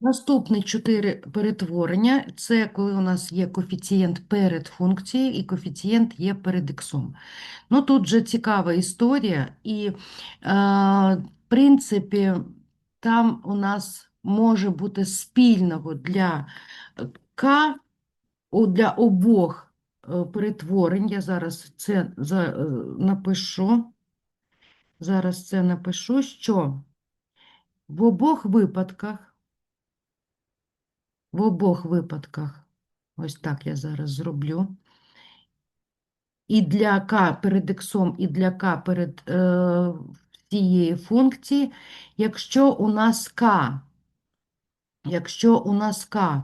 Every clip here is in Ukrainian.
Наступні чотири перетворення це коли у нас є коефіцієнт перед функцією і коефіцієнт є перед іксом. Ну тут же цікава історія, і, е, в принципі, там у нас може бути спільного для К, для обох е, перетворень. Я зараз це е, напишу. Зараз це напишу, що в обох випадках В обох випадках, ось так я зараз зроблю. І для k перед іксом, і для k перед е, цієї функції, якщо у нас k, якщо у нас k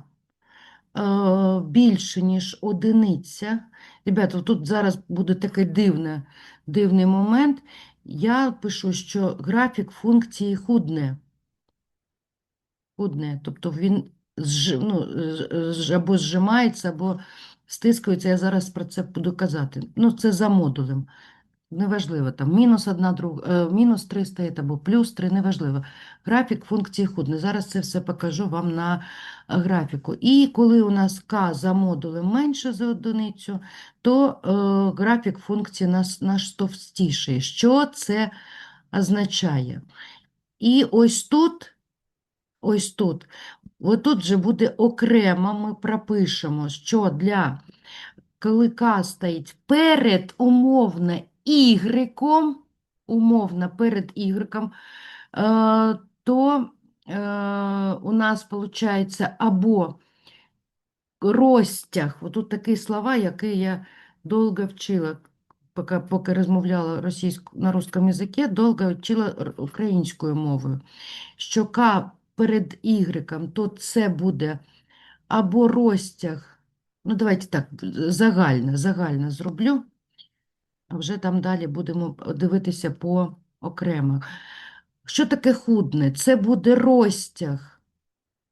е, більше, ніж одиниця, ребята, тут зараз буде такий дивний, дивний момент, я пишу, що графік функції худне. Худне, тобто він ну, або зжимається, або стискується. Я зараз про це буду казати. Ну, це за модулем. Неважливо, там мінус одна друга, е, мінус 3 стоїть або плюс 3, неважливо. Графік функції худне. Зараз це все покажу вам на е, графіку. І коли у нас k за модулем менше за одиницю, то е, графік функції наш, наш товстіший. Що це означає? І ось тут. Ось тут. Отут же буде окремо, ми пропишемо, що для коли стоїть перед умовно Y, умовно перед Y, е, то е, у нас виходить або розтяг, отут такі слова, які я довго вчила, поки, поки розмовляла російсько, на русском язикі, довго вчила українською мовою. Що К перед Y, то це буде або розтяг, ну давайте так, загально, загально зроблю, а вже там далі будемо дивитися по окремих. Що таке худне? Це буде розтяг,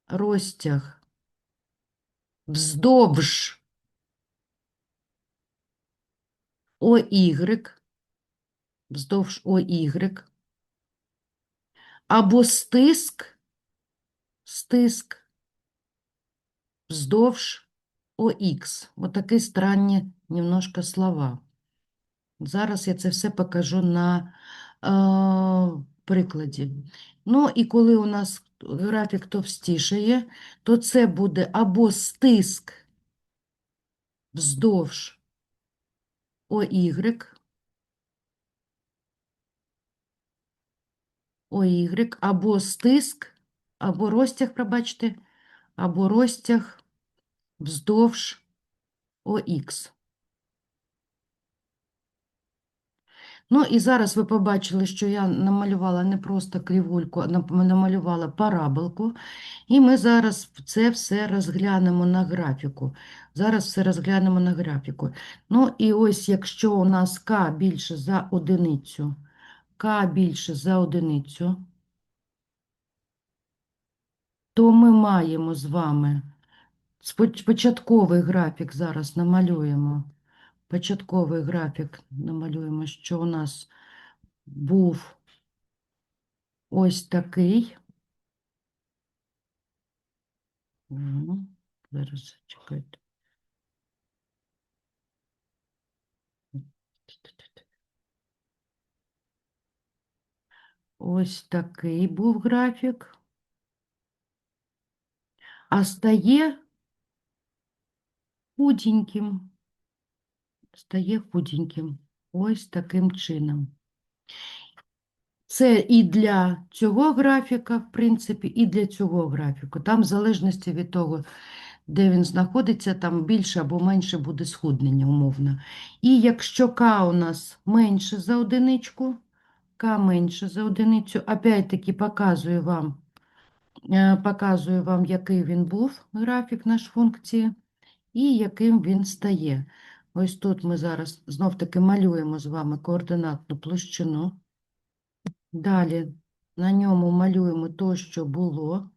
розтяг вздовж ОY, вздовж ОY, або стиск, стиск вздовж ОХ. Отакі странні немножко слова. Зараз я це все покажу на е, прикладі. Ну, і коли у нас графік товстішає, то це буде або стиск вздовж ОY, ОY, або стиск, або розтяг, пробачте, або розтяг вздовж ОХ. Ну і зараз ви побачили, що я намалювала не просто кривульку, а намалювала параболку. І ми зараз це все розглянемо на графіку. Зараз все розглянемо на графіку. Ну і ось якщо у нас К більше за одиницю, К більше за одиницю, то ми маємо з вами початковий графік зараз намалюємо. Початковий графік намалюємо, що у нас був ось такий. Зараз чекайте. Ось такий був графік. А стає худеньким. Стає худеньким. Ось таким чином. Це і для цього графіка, в принципі, і для цього графіку. Там, в залежності від того, де він знаходиться, там більше або менше буде схуднення, умовно. І якщо К у нас менше за одиничку, К менше за одиницю, опять-таки показую вам, показую вам, який він був, графік наш функції, і яким він стає. Ось тут ми зараз знов-таки малюємо з вами координатну площину. Далі на ньому малюємо то, що було,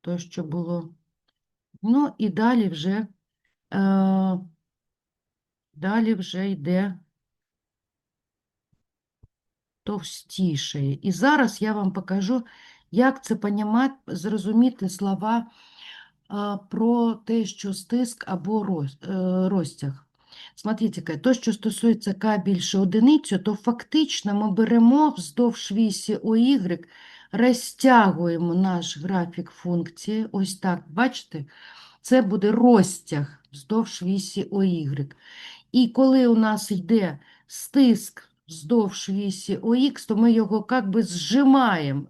то, що було. Ну і далі вже, е, далі вже йде товстіше. І зараз я вам покажу, як це понімати, зрозуміти слова про те, що стиск або е, розтяг. Смотрите, то, що стосується К більше одиницю, то фактично ми беремо вздовж вісі ОY, розтягуємо наш графік функції, ось так, бачите? Це буде розтяг вздовж вісі ОY. І коли у нас йде стиск вздовж вісі ОХ, то ми його як би зжимаємо,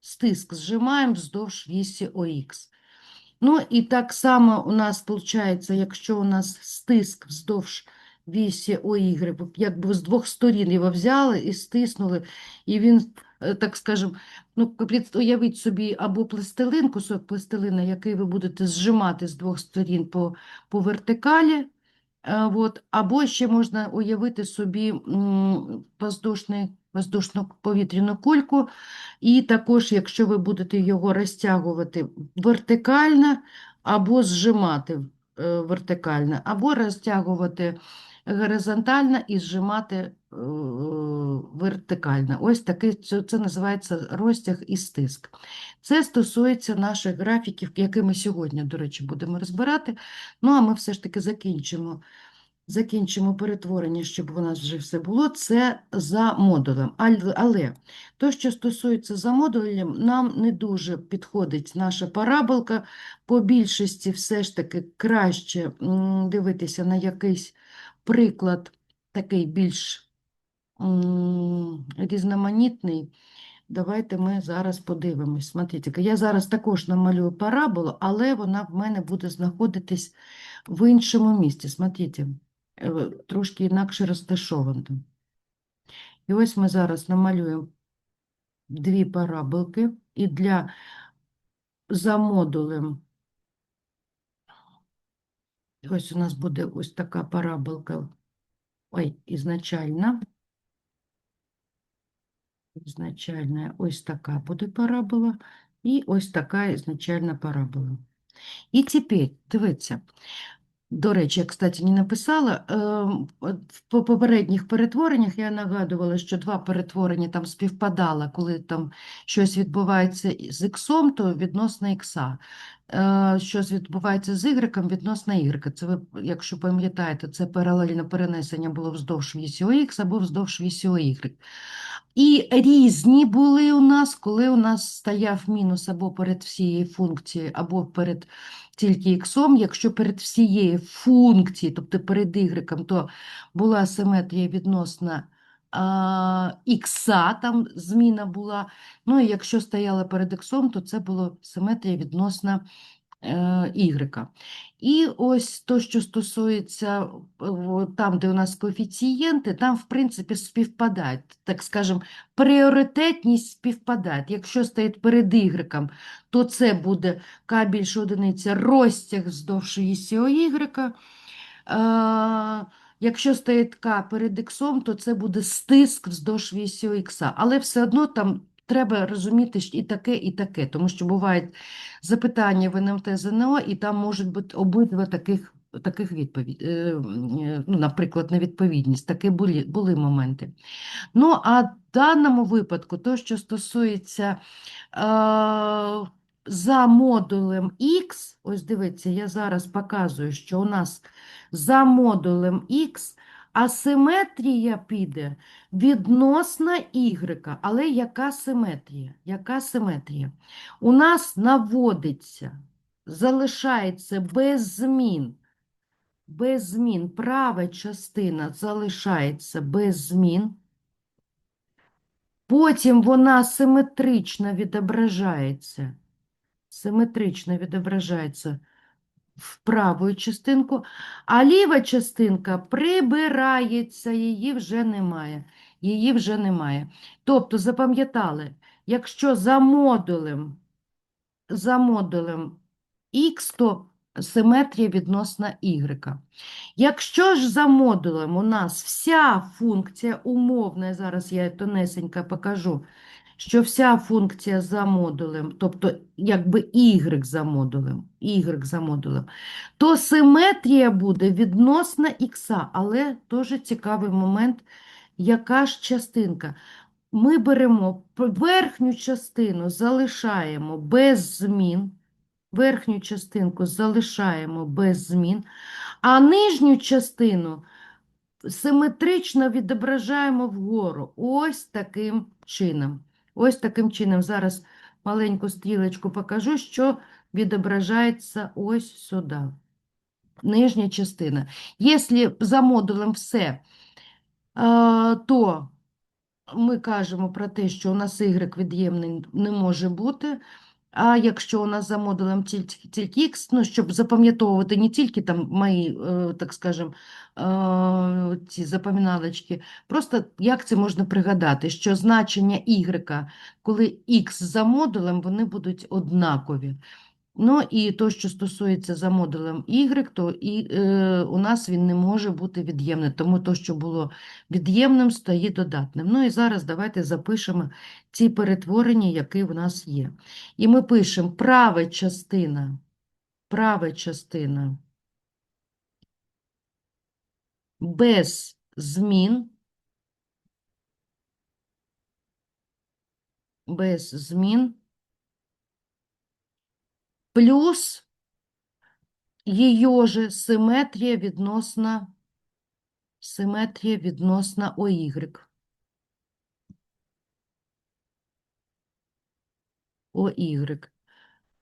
стиск зжимаємо вздовж вісі ОХ. Ну і так само у нас виходить, якщо у нас стиск вздовж вісі ОY, якби з двох сторін його взяли і стиснули, і він, е, так скажемо, ну, уявіть собі або пластилин, кусок пластилина, який ви будете зжимати з двох сторін по, по вертикалі, Е, От, або ще можна уявити собі воздушний, воздушну повітряну кульку, і також, якщо ви будете його розтягувати вертикально, або зжимати е, вертикально, або розтягувати горизонтально і зжимати е, вертикально. Ось такий, це, це називається розтяг і стиск. Це стосується наших графіків, які ми сьогодні, до речі, будемо розбирати. Ну, а ми все ж таки закінчимо, закінчимо перетворення, щоб у нас вже все було. Це за модулем. Але, то, що стосується за модулем, нам не дуже підходить наша параболка. По більшості все ж таки краще дивитися на якийсь приклад, такий більш різноманітний. Давайте ми зараз подивимось. Смотрите, я зараз також намалюю параболу, але вона в мене буде знаходитись в іншому місці. Смотрите, трошки інакше розташовано. І ось ми зараз намалюємо дві параболки, і для за модулем ось у нас буде ось така параболка, ой, ізначальна. Ізначальна ось така буде парабола, і ось така ізначальна парабола. І тепер, дивіться, до речі, я, кстати, не написала, ем, в попередніх перетвореннях я нагадувала, що два перетворення там співпадало, коли там щось відбувається з іксом, то відносно ікса. Е, Щось відбувається з ігреком, відносно ігрека. Це ви, якщо пам'ятаєте, це паралельне перенесення було вздовж вісі ОХ або вздовж вісі ОY. І різні були у нас, коли у нас стояв мінус або перед всією функцією, або перед тільки іксом. Якщо перед всією функцією, тобто перед ігреком, то була симетрія відносно а, ікса, там зміна була. Ну і якщо стояла перед іксом, то це була симетрія відносно е, ігрека. І ось то, що стосується е, там, де у нас коефіцієнти, там, в принципі, співпадають, так скажемо, пріоритетність співпадає. Якщо стоїть перед ігреком, то це буде К більше одиниця розтяг вздовж вісі ігрека. Е, Якщо стоїть К перед іксом, то це буде стиск вздовж вісі ікса. Але все одно там треба розуміти і таке, і таке, тому що бувають запитання в НМТ ЗНО, і там можуть бути обидва таких, таких відповідь, е, ну, наприклад, невідповідність. Такі були, були моменти. Ну, а в даному випадку, то, що стосується е, за модулем X, ось дивіться, я зараз показую, що у нас за модулем X асиметрія піде відносно Y. Але яка симетрія? Яка симетрія? У нас наводиться, залишається без змін. Без змін. Права частина залишається без змін. Потім вона симетрично відображається. Симетрично відображається в праву частинку, а ліва частинка прибирається, її вже немає. Її вже немає. Тобто, запам'ятали, якщо за модулем, за модулем Х, то симетрія відносно Y. Якщо ж за модулем у нас вся функція умовна, зараз я тонесенько покажу, що вся функція за модулем, тобто якби y за модулем, y за модулем, то симетрія буде відносно х, але теж цікавий момент, яка ж частинка. ми беремо верхню частину, залишаємо без змін. Верхню частинку залишаємо без змін, а нижню частину симетрично відображаємо вгору. Ось таким чином. Ось таким чином. Зараз маленьку стрілочку покажу, що відображається ось сюди. Нижня частина. Якщо за модулем все, то ми кажемо про те, що у нас y від'ємний не може бути. А якщо у нас за модулем тільки, тільки x, ну, щоб запам'ятовувати не тільки там мої, е, так скажем, е, ці запам'яналочки, просто як це можна пригадати, що значення y, коли x за модулем, вони будуть однакові. Ну і то, що стосується за модулем y, то і, е, у нас він не може бути від'ємним, тому то, що було від'ємним, стає додатним. Ну і зараз давайте запишемо ці перетворення, які в нас є. І ми пишемо права частина, права частина без змін, без змін, плюс її же симетрія відносно, симетрія відносно ОY. ОY.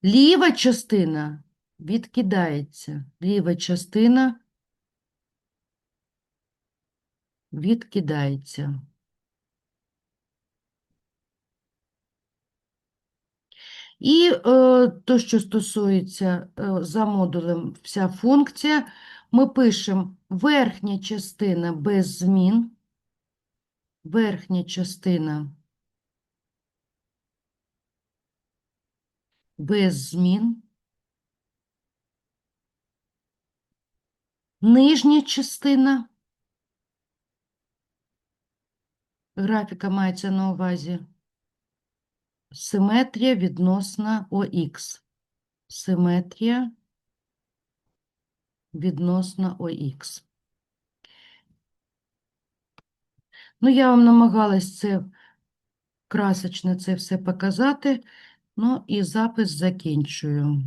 Ліва частина відкидається. Ліва частина відкидається. І е, то, що стосується е, за модулем вся функція, ми пишемо верхня частина без змін, верхня частина без змін, нижня частина, графіка мається на увазі, симетрія відносна ОХ. Симетрія відносно ОХ. Ну, я вам намагалась це красочно це все показати. Ну і запис закінчую.